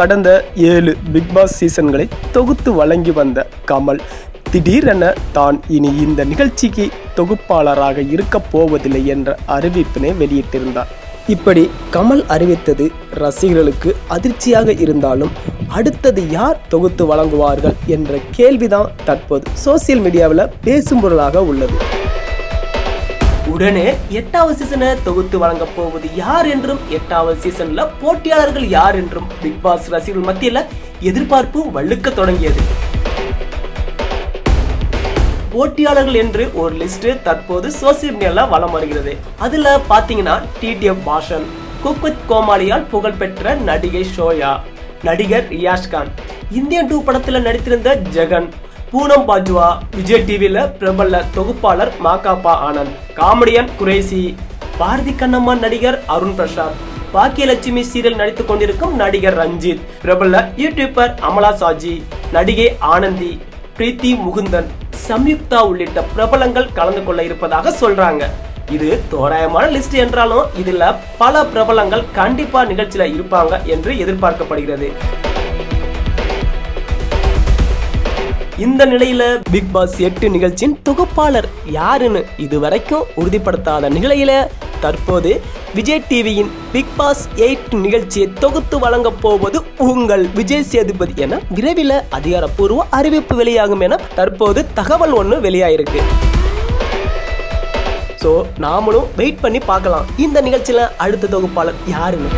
கடந்த ஏழு big pass சீசன்களை தொகுத்து வழங்கி வந்த கமல் திடீரென தான் இனி இந்த நிகழ்ச்சிக்கு தொகுப்பாளராக இருக்கப் போவதில்லை என்ற அறிவிப்பினை வெளியிட்டிருந்தார். இப்படி கமல் அறிவித்தது ரசிகர்களுக்கு அதிர்ச்சியாக இருந்தாலும் அடுத்தது யார் தொகுத்து வழங்குவார்கள் என்ற கேள்விதான் தற்போது சோசியல் மீடியாவில் பேசும் பொருளாக உள்ளது. உடனே எட்டாவது சீசனை தொகுத்து வழங்க போவது யார் என்றும் எட்டாவது சீசன்ல போட்டியாளர்கள் யார் என்றும் பிக் பாஸ் ரசிகர்கள் மத்தியில எதிர்பார்ப்பு வழுக்க தொடங்கியது. போட்டியாளர்கள் என்று ஒரு லிஸ்ட் தற்போது சோசியல் மீடியால வலம் வருகிறது. அதுல பாத்தீங்கன்னா டிடிஎஃப் பாஷன் குக்வித் கோமாளியால் புகழ்பெற்ற நடிகை ஷோயா நடிகர் ரியாஷ் கான் இந்தியன் டூ படத்துல நடித்திருந்த ஜெகன் பூனம் பாஜுவா விஜய் டிவியில் பிரபல தொகுப்பாளர் மாகாபா ஆனந்த் காமெடியன் குரேசி பாரதி கண்ணம்மா நடிகர் அருண் பிரசாத் பாக்கியலட்சுமி சீரியல் நடித்துக் கொண்டிருக்கும் நடிகர் ரஞ்சித் பிரபல யூடியூபர் அமலா சாஜி நடிகை ஆனந்தி பிரீத்தி முகுந்தன் சம்யுக்தா உள்ளிட்ட பிரபலங்கள் கலந்து கொள்ள இருப்பதாக சொல்றாங்க. இது தோராயமான லிஸ்ட் என்றாலும் இதுல பல பிரபலங்கள் கண்டிப்பா நிகழ்ச்சியில இருப்பாங்க என்று எதிர்பார்க்கப்படுகிறது. இந்த நிலையில பிக் பாஸ் எட்டு நிகழ்ச்சியின் தொகுப்பாளர் யாருன்னு இதுவரைக்கும் உறுதிப்படுத்தாத நிலையில தற்போது விஜய் டிவியின் பிக் பாஸ் எயிட் நிகழ்ச்சியை தொகுத்து வழங்க போவது உங்கள் விஜய் சேதுபதி என விரைவில் அதிகாரப்பூர்வ அறிவிப்பு வெளியாகும் என தற்போது தகவல் ஒன்று வெளியாயிருக்கு. ஸோ நாமளும் வெயிட் பண்ணி பார்க்கலாம். இந்த நிகழ்ச்சியில் அடுத்த தொகுப்பாளர் யாருன்னு.